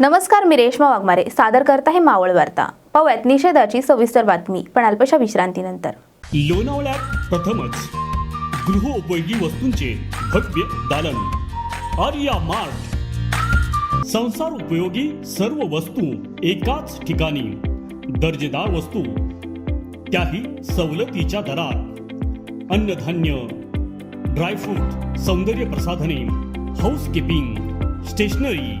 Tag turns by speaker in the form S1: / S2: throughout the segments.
S1: नमस्कार मी रेश्मा वाघमारे. सादर करता हे मावळ वार्ता. पाहूयात निषेधाची सविस्तर बातमी पण अल्पशा विश्रांतीनंतर.
S2: लोणावळ्यात प्रथमच गृहोपयोगी वस्तूंचे भव्य दालन. आर्या मार्ट. संसार उपयोगी सर्व वस्तू एकाच ठिकाणी. दर्जेदार वस्तू त्याही सवलतीच्या दरात. अन्नधान्य ड्रायफ्रूट सौंदर्य प्रसाधने हाऊसकीपिंग स्टेशनरी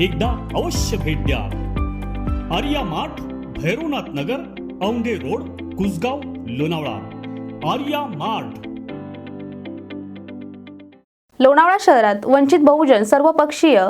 S2: एकदा अवश्य भेट द्या. Arya mart Bhairavnath Nagar Aundhe road Kusgaon Lonavala. Arya mart
S1: Lonavala शहरात वंचित बहुजन सर्वपक्षीय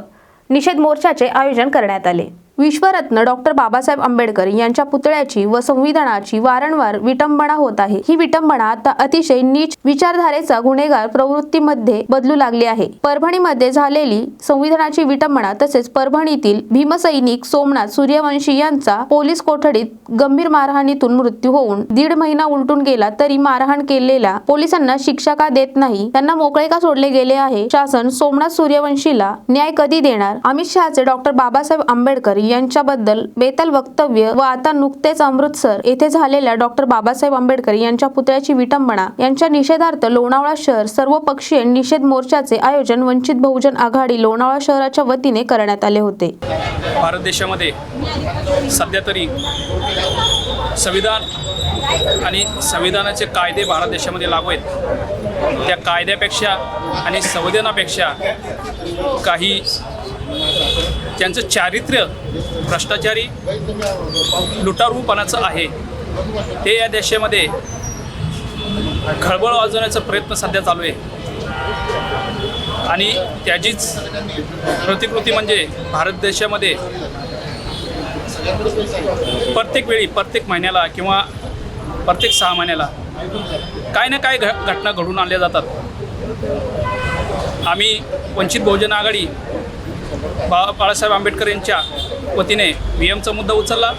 S1: निषेध मोर्चाचे आयोजन करण्यात आले. विश्वरत्न डॉक्टर बाबासाहेब आंबेडकर यांच्या पुतळ्याची व संविधानाची वारंवार विटंबना होत आहे. ही विटंबना आता अतिशय नीच विचारधारेचा गुन्हेगार प्रवृत्तीमध्ये बदलू लागली आहे. परभणीमध्ये झालेली संविधानाची विटंबना तसेच परभणीतील भीमसैनिक सोमनाथ सूर्यवंशी यांचा पोलीस कोठडीत गंभीर मारहाणीतून मृत्यू होऊन दीड महिना उलटून गेला तरी मारहाण केलेल्या पोलिसांना शिक्षा का देत नाही? त्यांना मोकळे का सोडले गेले आहे? शासन सोमनाथ सूर्यवंशीला न्याय कधी देणार? अमित शहाचे डॉक्टर बाबासाहेब आंबेडकर यांच्याबद्दल बेताल वक्तव्य व आता नुकतेच अमृतसर येथे झालेल्या डॉक्टर बाबासाहेब आंबेडकर यांच्या पुतळ्याची विटंबना यांच्या निषेधार्थ लोणावळा शहर सर्वपक्षीय निषेध मोर्चाचे आयोजन वंचित बहुजन आघाडी लोणावळा शहराच्या वतीने करण्यात आले होते.
S3: भारत देशामध्ये सध्या तरी संविधान आणि संविधानाचे कायदे भारत देशामध्ये लागू आहेत. त्या कायद्यापेक्षा आणि संविधानापेक्षा काही त्यांचं चारित्र्य भ्रष्टाचारी लुटारूपणाचं आहे ते या देशामध्ये खळबळ वाजवण्याचा प्रयत्न सध्या चालू आहे. आणि त्याचीच प्रतिकृती म्हणजे भारत देशामध्ये प्रत्येक वेळी प्रत्येक महिन्याला किंवा प्रत्येक सहा महिन्याला काय ना काय घ घटना घडून आणल्या जातात. आम्ही वंचित बहुजन आघाडी बा बाळासाहेब आंबेडकर यांच्या वतीने व्ही एमचा मुद्दा उचलला.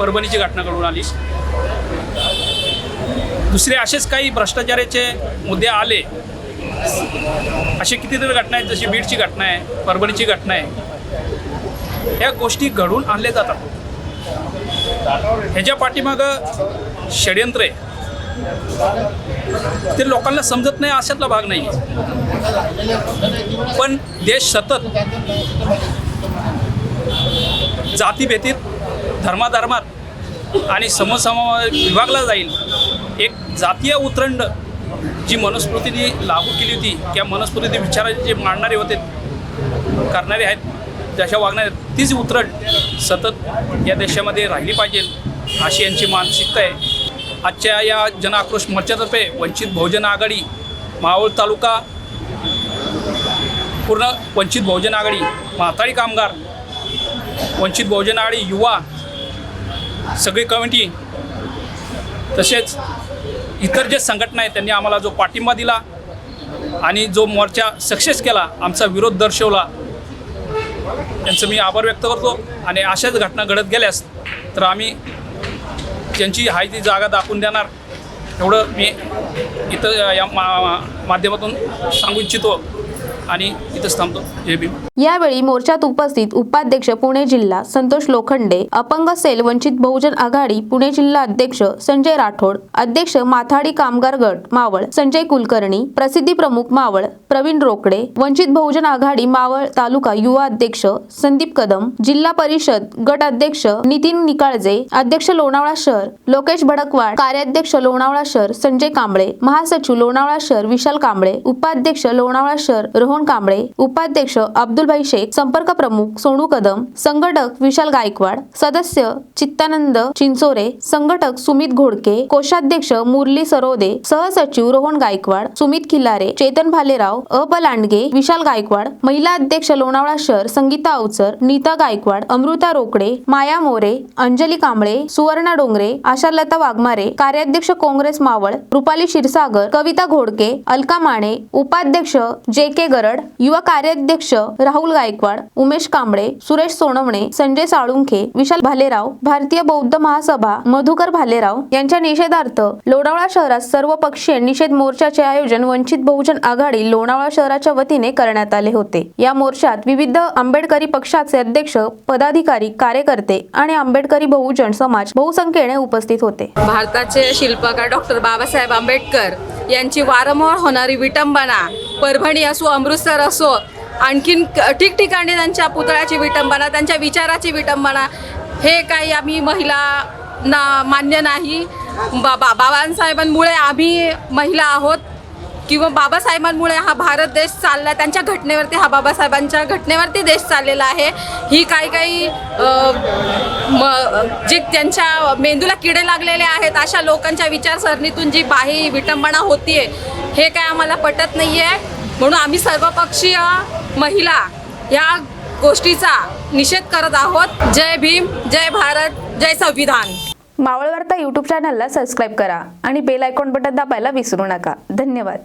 S3: परभणीची घटना घडून आली. दुसरे असेच काही भ्रष्टाचाराचे मुद्दे आले. अशी कितीतरी घटना आहेत जशी बीडची घटना आहे परभणीची घटना आहे. या गोष्टी घडून आणल्या जातात. ह्याच्या पाठीमागं षडयंत्र आहे. ते लोकांना समजत नाही अशातला भाग नाही. पण देश सतत जातीभेतीत धर्माधर्मात आणि समसमा विभागला जाईल. एक जातीय उतरंड जी मनुस्मृतीने लागू केली होती किंवा मनुस्मृती विचाराचे जे मांडणारे होते करणारे आहेत जशा वागणारे तीच उतरंड सतत या देशामध्ये राहिली पाहिजे अशी यांची मानसिकता आहे. आजच्या या जनआक्रोश मोर्चातर्फे वंचित बहुजन आघाडी मावळ तालुका पूर्ण वंचित बहुजन आघाडी म्हातारी कामगार वंचित बहुजन आघाडी युवा सगळी कमिटी तसेच इतर जे संघटना आहेत त्यांनी आम्हाला जो पाठिंबा दिला आणि जो मोर्चा सक्सेस केला आमचा विरोध दर्शवला त्यांचं मी आभार व्यक्त करतो. आणि अशाच घटना घडत गेल्यास तर आम्ही त्यांची हाय ती जागा दाखवून देणार एवढं मी इथं या मा माध्यमातून सांगू इच्छितो. आणि इथंच थांबतो. जय भीम.
S1: यावेळी मोर्चात उपस्थित उपाध्यक्ष पुणे जिल्हा संतोष लोखंडे अपंग सेल वंचित बहुजन आघाडी पुणे जिल्हा अध्यक्ष संजय राठोड अध्यक्ष माथाडी कामगार गट मावळ संजय कुलकर्णी प्रसिद्धी प्रमुख मावळ प्रवीण रोकडे वंचित बहुजन आघाडी मावळ तालुका युवा अध्यक्ष संदीप कदम जिल्हा परिषद गट अध्यक्ष नितीन निकाळजे अध्यक्ष लोणावळा शहर लोकेश भडकवाड कार्याध्यक्ष लोणावळा शहर संजय कांबळे महासचिव लोणावळा शहर विशाल कांबळे उपाध्यक्ष लोणावळा शहर रोहन कांबळे उपाध्यक्ष अब्दुलभाई शेख संपर्क प्रमुख सोनू कदम संघटक विशाल गायकवाड सदस्य चित्तानंद चिंचोरे संघटक सुमित घोडके कोषाध्यक्ष मुरली सरोदे सहसचिव रोहन गायकवाड सुमित खिल्लारे चेतन भालेराव अ लांडगे विशाल गायकवाड महिला अध्यक्ष लोणावळा शहर संगीता अवचर नीता गायकवाड अमृता रोकडे माया मोरे अंजली कांबळे सुवर्णा डोंगरे आशालता वाघमारे कार्याध्यक्ष काँग्रेस मावळ रुपाली क्षीरसागर कविता घोडके अलका माने उपाध्यक्ष जे के गर गरड युवा कार्याध्यक्ष राहुल गायकवाड उमेश कांबळे सुरेश सोनवणे संजय साळुंखे विशाल भालेराव भारतीय बौद्ध महासभा मधुकर भालेराव यांच्या निषेधार्थ लोणावळा शहरात सर्व पक्षीय निषेध मोर्चाचे आयोजन वंचित बहुजन आघाडी लोणावळा शहराच्या वतीने करण्यात आले होते. या मोर्चात विविध आंबेडकरी पक्षाचे अध्यक्ष पदाधिकारी कार्यकर्ते आणि आंबेडकरी बहुजन समाज बहुसंख्येने उपस्थित होते.
S4: भारताचे शिल्पकार डॉक्टर बाबासाहेब आंबेडकर यांची वारंवार होणारी विटंबना परभणी असो अमृतसर असो आणखीन ठिकठिकाणी त्यांच्या पुतळ्याची विटंबना त्यांच्या विचाराची विटंबना हे काही आम्ही महिलांना मान्य नाही. बा बा बाबासाहेबांमुळे आम्ही महिला आहोत किंवा बाबासाहेबांमुळे हा भारत देश चालला त्यांच्या घटनेवरती हा बाबासाहेबांच्या घटनेवरती देश चाललेला आहे. ही काही काही म जे त्यांच्या मेंदूला किडे लागलेले आहेत अशा लोकांच्या विचारसरणीतून जी बाही विटंबना होतीये हे काय आम्हाला पटत नाही आहे म्हणून आम्ही सर्वपक्षीय महिला या गोष्टीचा निषेध करत आहोत. जय भीम जय भारत जय संविधान.
S1: मावळ वार्ता यूट्यूब चॅनलला सबस्क्राईब करा आणि बेल आयकॉन बटन दाबायला विसरू नका. धन्यवाद.